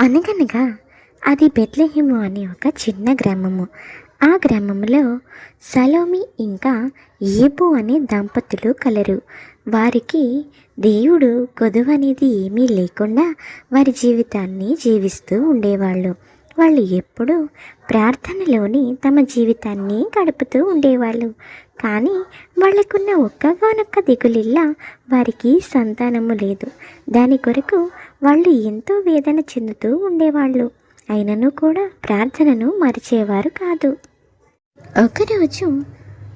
అనగనగా అది బెత్లెహేము అనే ఒక చిన్న గ్రామము. ఆ గ్రామంలో సలోమి ఇంకా ఏబు అనే దంపతులు కలరు. వారికి దేవుడు కొదువు అనేది ఏమీ లేకుండా వారి జీవితాన్ని జీవిస్తూ ఉండేవాళ్ళు. వాళ్ళు ఎప్పుడూ ప్రార్థనలోని తమ జీవితాన్ని గడుపుతూ ఉండేవాళ్ళు. కానీ వాళ్ళకున్న ఒక్కగానొక్క దిగులిల్లా వారికి సంతానము లేదు. దాని కొరకు వాళ్ళు ఎంతో వేదన చెందుతూ ఉండేవాళ్ళు. అయినను కూడా ప్రార్థనను మరిచేవారు కాదు. ఒకరోజు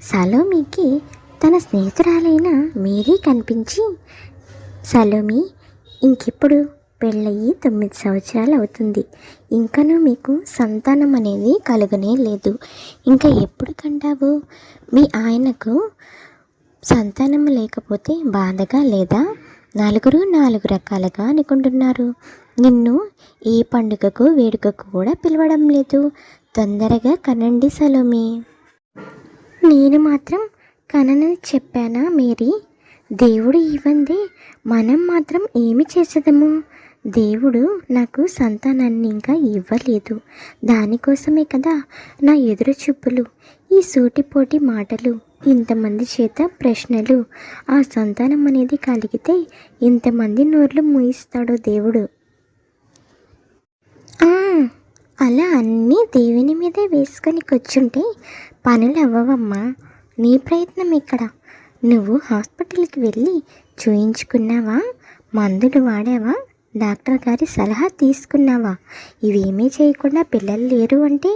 సలోమికి తన స్నేహితురాలైన మేరీ కనిపించి సలోమి ఇంకెప్పుడు పెళ్ళయి తొమ్మిది సంవత్సరాలు అవుతుంది. ఇంకనూ మీకు సంతానం అనేది కలుగనే లేదు. ఇంకా ఎప్పుడు కంటావు మీ ఆయనకు సంతానం లేకపోతే బాధగా లేదా? నలుగురు నాలుగు రకాలుగా అనుకుంటున్నారు. నిన్ను ఏ పండుగకు వేడుకకు కూడా పిలవడం లేదు. తొందరగా కనండి సలోమి. నేను మాత్రం కననని చెప్పానా మేరీ? దేవుడు ఇవ్వంది మనం మాత్రం ఏమి చేసేదము? దేవుడు నాకు సంతానాన్ని ఇంకా ఇవ్వలేదు. దానికోసమే కదా నా ఎదురు చూపులు ఈ సూటిపోటి మాటలు. ఇంతమంది చేత ప్రశ్నలు. ఆ సంతానం అనేది కలిగితే ఇంతమంది నోర్లు మూయిస్తాడో దేవుడు. అలా అన్నీ దేవుని మీదే వేసుకొని కూర్చుంటే పనులు అవ్వవమ్మా. నీ ప్రయత్నం ఇక్కడ. నువ్వు హాస్పిటల్కి వెళ్ళి చూయించుకున్నావా? మందులు వాడావా? డాక్టర్ గారి సలహా తీసుకున్నావా? ఇవేమీ చేయకుండా పిల్లలు లేరు అంటే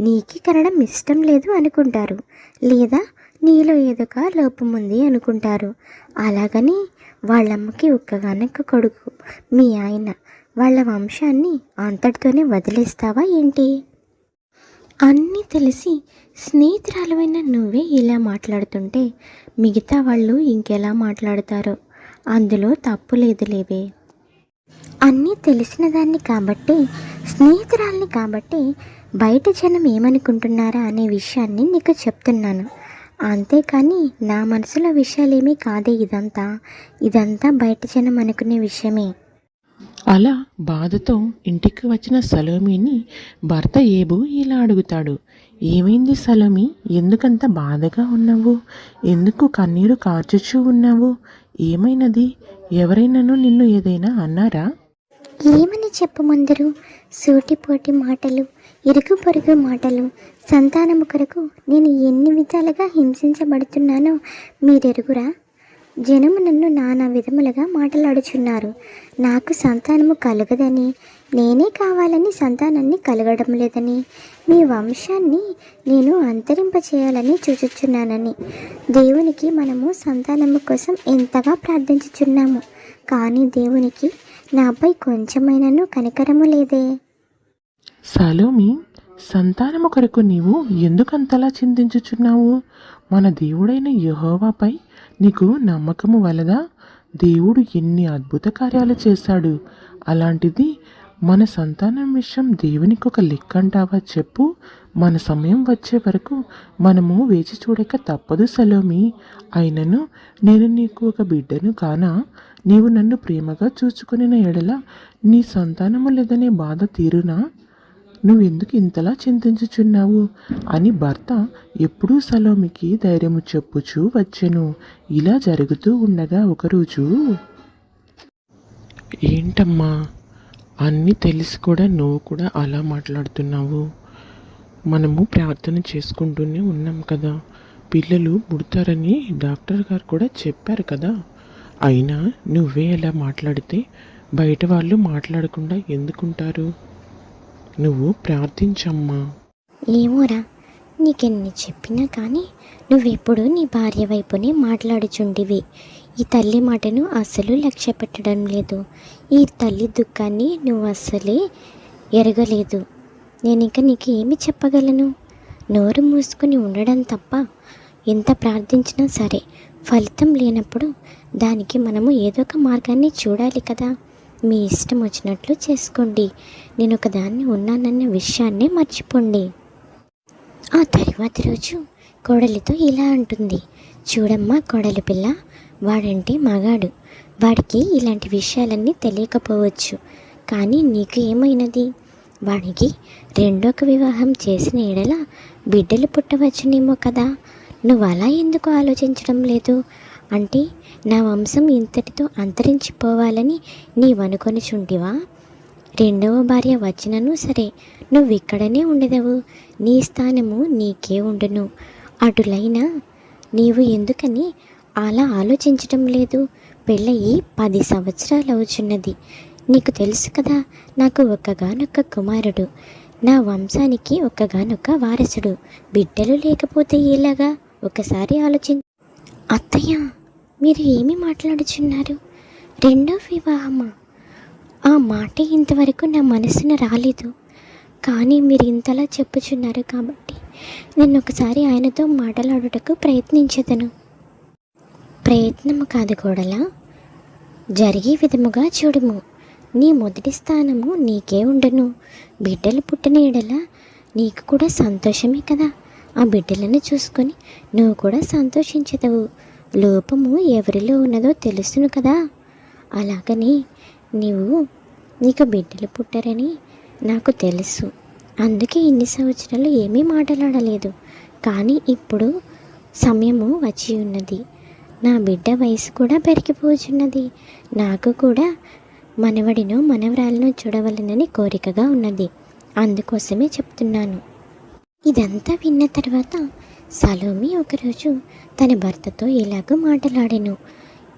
నీకు కనడం ఇష్టం లేదు అనుకుంటారు. లేదా నీలో ఎదుక లోపముంది అనుకుంటారు. అలాగని వాళ్ళమ్మకి ఒక్కగానొక్క కొడుకు. మీ ఆయన వాళ్ళ వంశాన్ని అంతటితోనే వదిలేస్తావా ఏంటి? అన్నీ తెలిసి స్నేహితురాలమైన నువ్వే ఇలా మాట్లాడుతుంటే మిగతా వాళ్ళు ఇంకెలా మాట్లాడతారో? అందులో తప్పు లేదు లేవే. అన్నీ తెలిసిన దాన్ని కాబట్టి స్నేహితురాల్ని కాబట్టి బయట జనం ఏమనుకుంటున్నారా అనే విషయాన్ని నీకు చెప్తున్నాను. అంతేకాని నా మనసులో విషయాలేమీ కాదే ఇదంతా. ఇదంతా బయట జనం అనుకునే విషయమే. అలా బాధతో ఇంటికి వచ్చిన సలోమిని భర్త ఏబు ఇలా అడుగుతాడు. ఏమైంది సలోమి? ఎందుకంత బాధగా ఉన్నావు? ఎందుకు కన్నీరు కార్చుచూ ఉన్నావు? ఏమైనది? ఎవరైనాను నిన్ను ఏదైనా అన్నారా? ఏమని చెప్పమందరు సూటిపోటి మాటలు ఇరుగు పొరుగు మాటలు. సంతానము కొరకు నేను ఎన్ని విధాలుగా హింసించబడుతున్నానో మీరెరుగురా? జనము నన్ను నానా విధములుగా మాటలాడుచున్నారు. నాకు సంతానము కలగదని నేనే కావాలని సంతానాన్ని కలగడం లేదని మీ వంశాన్ని నేను అంతరింపచేయాలని చూచుచున్నానని. దేవునికి మనము సంతానము కోసం ఎంతగా ప్రార్థించుచున్నాము? కానీ దేవునికి నాపై కొంచెమైనను కనికరము లేదే. సలోమి సంతానము కొరకు నీవు ఎందుకంతలా చింతించుచున్నావు? మన దేవుడైన యహోవాపై నీకు నమ్మకము వలదా దేవుడు ఎన్ని అద్భుత కార్యాలు చేశాడు? అలాంటిది మన సంతానం విషయం దేవునికి ఒక లెక్క అంటావా చెప్పు. మన సమయం వచ్చే వరకు మనము వేచి చూడక తప్పదు సలోమి. అయినను నేను నీకు ఒక బిడ్డను కానా? నీవు నన్ను ప్రేమగా చూచుకొనిన ఎడల నీ సంతానము లేదనే బాధ తీరునా? నువ్వెందుకు ఇంతలా చింతించుచున్నావు? అని భర్త ఎప్పుడూ సలోమికి ధైర్యము చెప్పుచూ వచ్చెను. ఇలా జరుగుతూ ఉండగా ఒకరోజు ఏంటమ్మా అన్నీ తెలిసి కూడా నువ్వు కూడా అలా మాట్లాడుతున్నావు. మనము ప్రార్థన చేసుకుంటూనే ఉన్నాం కదా. పిల్లలు పుడతారని డాక్టర్ గారు కూడా చెప్పారు కదా. అయినా నువ్వే అలా మాట్లాడితే బయట వాళ్ళు మాట్లాడకుండా ఎందుకుంటారు? నువ్వు ప్రార్థించమ్మా. ఏమోరా నీకెన్ని చెప్పినా కానీ నువ్వెప్పుడు నీ భార్య వైపునే మాట్లాడుచుండివి. ఈ తల్లి మాటను అస్సలు లక్ష్య పెట్టడం లేదు. ఈ తల్లి దుఃఖాన్ని నువ్వు అస్సలే ఎరగలేదు. నేను ఇంకా నీకు ఏమి చెప్పగలను? నోరు మూసుకొని ఉండడం తప్ప ఎంత ప్రార్థించినా సరే ఫలితం లేనప్పుడు దానికి మనము ఏదో ఒక మార్గాన్ని చూడాలి కదా. మీ ఇష్టం వచ్చినట్లు చేసుకోండి. నేను ఒకదాన్ని ఉన్నానన్న విషయాన్నే మర్చిపోండి. ఆ తరువాతి రోజు కోడలితో ఇలా అంటుంది. చూడమ్మా కోడలి పిల్ల వాడంటే మగాడు. వాడికి ఇలాంటి విషయాలన్నీ తెలియకపోవచ్చు. కానీ నీకు ఏమైనది? వాడికి రెండొక వివాహం చేసిన ఎడల బిడ్డలు పుట్టవచ్చునేమో కదా. నువ్వు అలా ఎందుకు ఆలోచించడం లేదు? అంటే నా వంశం ఇంతటితో అంతరించిపోవాలని నీవనుకొనిచుంటివా? రెండవ భార్య వచ్చినను సరే నువ్వు ఇక్కడనే ఉండదవు. నీ స్థానము నీకే ఉండును. అటులైనా నీవు ఎందుకని అలా ఆలోచించటం లేదు. పెళ్ళయి పది సంవత్సరాలు అవుచున్నది. నీకు తెలుసు కదా నాకు ఒక్కగానొక్క కుమారుడు. నా వంశానికి ఒక్కగానొక్క వారసుడు. బిడ్డలు లేకపోతే ఎలాగా? ఒకసారి ఆలోచించ. అత్తయ్య మీరు ఏమి మాట్లాడుచున్నారు? రెండో వివాహమా? ఆ మాట ఇంతవరకు నా మనసున రాలేదు. కానీ మీరు ఇంతలా చెప్పుచున్నారు కాబట్టి నేను ఒకసారి ఆయనతో మాట్లాడుటకు ప్రయత్నించదను. ప్రయత్నము కాదు కోడలా. జరిగే విధముగా చూడుము. నీ మొదటి స్థానము నీకే ఉండను. బిడ్డలు పుట్టిన ఎడల నీకు కూడా సంతోషమే కదా. ఆ బిడ్డలను చూసుకొని నువ్వు కూడా సంతోషించదవు లోపము ఎవరిలో ఉన్నదో తెలుసును కదా. అలాగని నీవు నీకు బిడ్డలు పుట్టారని నాకు తెలుసు. అందుకే ఇన్ని సంవత్సరాలు ఏమీ మాట్లాడలేదు. కానీ ఇప్పుడు సమయము వచ్చి ఉన్నది. నా బిడ్డ వయసు కూడా పెరిగిపోచున్నది. నాకు కూడా మనవడిను మనవరాలను చూడవలనని కోరికగా ఉన్నది. అందుకోసమే చెప్తున్నాను. ఇదంతా విన్న తర్వాత సలోమి ఒకరోజు తన భర్తతో ఇలాగ మాట్లాడాను.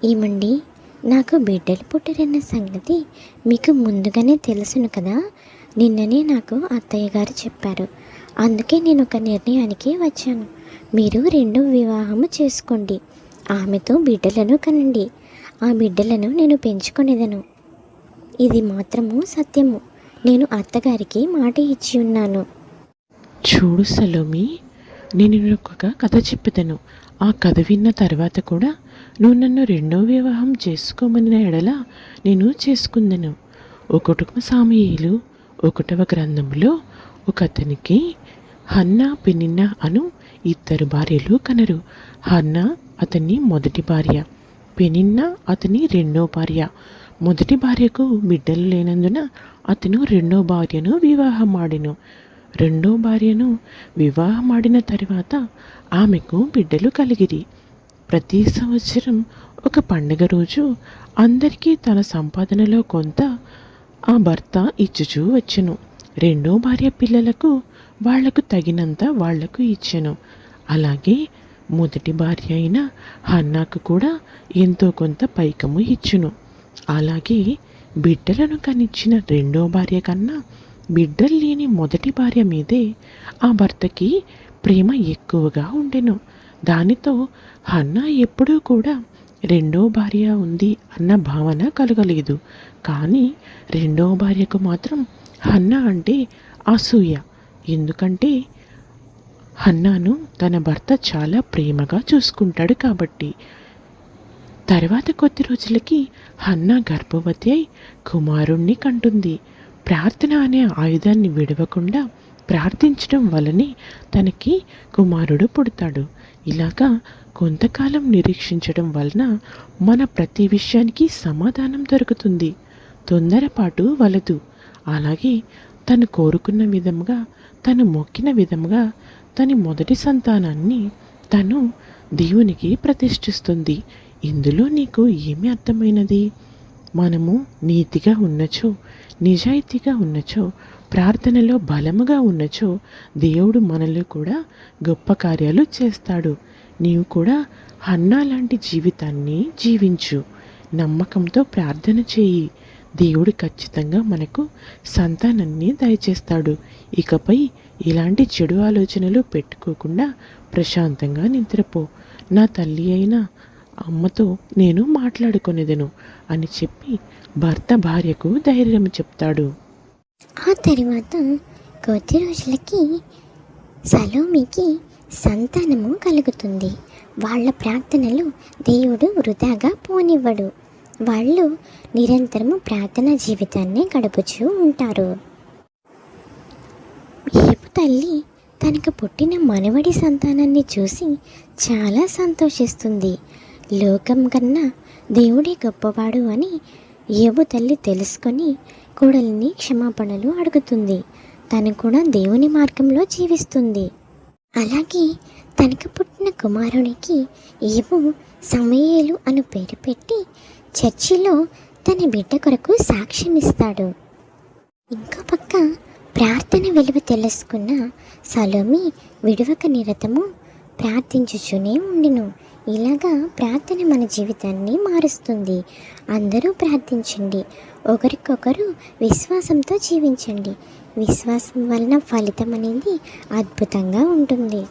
ఏమండి నాకు బిడ్డలు పుట్టారన్న సంగతి మీకు ముందుగానే తెలుసును కదా? నిన్ననే నాకు అత్తయ్య గారు చెప్పారు. అందుకే నేను ఒక నిర్ణయానికి వచ్చాను. మీరు రెండు వివాహము చేసుకోండి. ఆమెతో బిడ్డలను కనండి. ఆ బిడ్డలను నేను పెంచుకునేదను. ఇది మాత్రము సత్యము. నేను అత్తగారికి మాట ఇచ్చి ఉన్నాను. చూడు సలోమి నేను ఒక కథ చెప్పుతాను ఆ కథ విన్న తర్వాత కూడా నువ్వు నన్ను రెండో వివాహం చేసుకోమని ఎడల నేను చేసుకుందను. ఒకటొక సామీయులు ఒకటవ గ్రంథంలో ఒక అతనికి హన్నా పెనిన్న అను ఇద్దరు భార్యలు కనరు. హన్నా అతని మొదటి భార్య. పెనిన్న అతని రెండో భార్య. మొదటి భార్యకు బిడ్డలు లేనందున అతను రెండో భార్యను వివాహమాడెను. రెండో భార్యను వివాహమాడిన తరువాత ఆమెకు బిడ్డలు కలిగిరి. ప్రతి సంవత్సరం ఒక పండుగ రోజు అందరికీ తన సంపాదనలో కొంత ఆ భర్త ఇచ్చుచూ వచ్చెను. రెండో భార్య పిల్లలకు వాళ్ళకు తగినంత వాళ్ళకు ఇచ్చెను. అలాగే మొదటి భార్య అయిన హన్నాకు కూడా ఎంతో కొంత పైకము ఇచ్చును. అలాగే బిడ్డలను కనిచ్చిన రెండో భార్య కన్నా బిడ్డలు లేని మొదటి భార్య మీదే ఆ భర్తకి ప్రేమ ఎక్కువగా ఉండెను. దానితో హన్నా ఎప్పుడూ కూడా రెండో భార్య ఉంది అన్న భావన కలగలేదు. కానీ రెండో భార్యకు మాత్రం హన్నా అంటే అసూయ. ఎందుకంటే హన్నాను తన భర్త చాలా ప్రేమగా చూసుకుంటాడు కాబట్టి. తర్వాత కొద్ది రోజులకి హన్నా గర్భవతి అయి కుమారుణ్ణి కంటుంది. ప్రార్థన అనే ఆయుధాన్ని విడవకుండా ప్రార్థించడం వలనే తనకి కుమారుడు పుడతాడు. ఇలాగా కొంతకాలం నిరీక్షించడం వలన మన ప్రతి విషయానికి సమాధానం దొరుకుతుంది. తొందరపాటు వలదు. అలాగే తను కోరుకున్న విధంగా తను మొక్కిన విధంగా తన మొదటి సంతానాన్ని తను దేవునికి ప్రతిష్ఠిస్తుంది. ఇందులో నీకు ఏమి అర్థమైనది? మనము నీతిగా ఉన్నచో నిజాయితీగా ఉన్నచో ప్రార్థనలో బలముగా ఉన్నచో దేవుడు మనలో కూడా గొప్ప కార్యాలు చేస్తాడు. నీవు కూడా హన్నా లాంటి జీవితాన్ని జీవించు. నమ్మకంతో ప్రార్థన చేయి. దేవుడు ఖచ్చితంగా మనకు సంతానాన్ని దయచేస్తాడు. ఇకపై ఇలాంటి చెడు ఆలోచనలు పెట్టుకోకుండా ప్రశాంతంగా నిద్రపో. నా తల్లి అయిన అమ్మతో నేను మాట్లాడుకొనేదను అని చెప్పి భర్త భార్యకు ధైర్యం చెప్తాడు. ఆ తర్వాత కొద్ది రోజులకి సలోమికి సంతానము కలుగుతుంది. వాళ్ళ ప్రార్థనలు దేవుడు వృధాగా పోనివ్వడు. వాళ్ళు నిరంతరము ప్రార్థనా జీవితాన్ని గడుపుచూ ఉంటారు. తల్లి తనకు పుట్టిన మనవడి సంతానాన్ని చూసి చాలా సంతోషిస్తుంది. లోకం కన్నా దేవుడే గొప్పవాడు అని ఏబు తల్లి తెలుసుకొని కోడలిని క్షమాపణలు అడుగుతుంది. తను కూడా దేవుని మార్గంలో జీవిస్తుంది. అలాగే తనకు పుట్టిన కుమారునికి ఏవో సమయేలు అను పేరు పెట్టి చర్చిలో తన బిడ్డ కొరకు సాక్ష్యం ఇస్తాడు ఇంకో పక్క తన విలువ తెలుసుకున్న సలోమి విడువక నిరతము ప్రార్థించుచునే ఉండిను. ఇలాగా ప్రార్థన మన జీవితాన్ని మారుస్తుంది. అందరూ ప్రార్థించండి. ఒకరికొకరు విశ్వాసంతో జీవించండి. విశ్వాసం వలన ఫలితం అనేది అద్భుతంగా ఉంటుంది.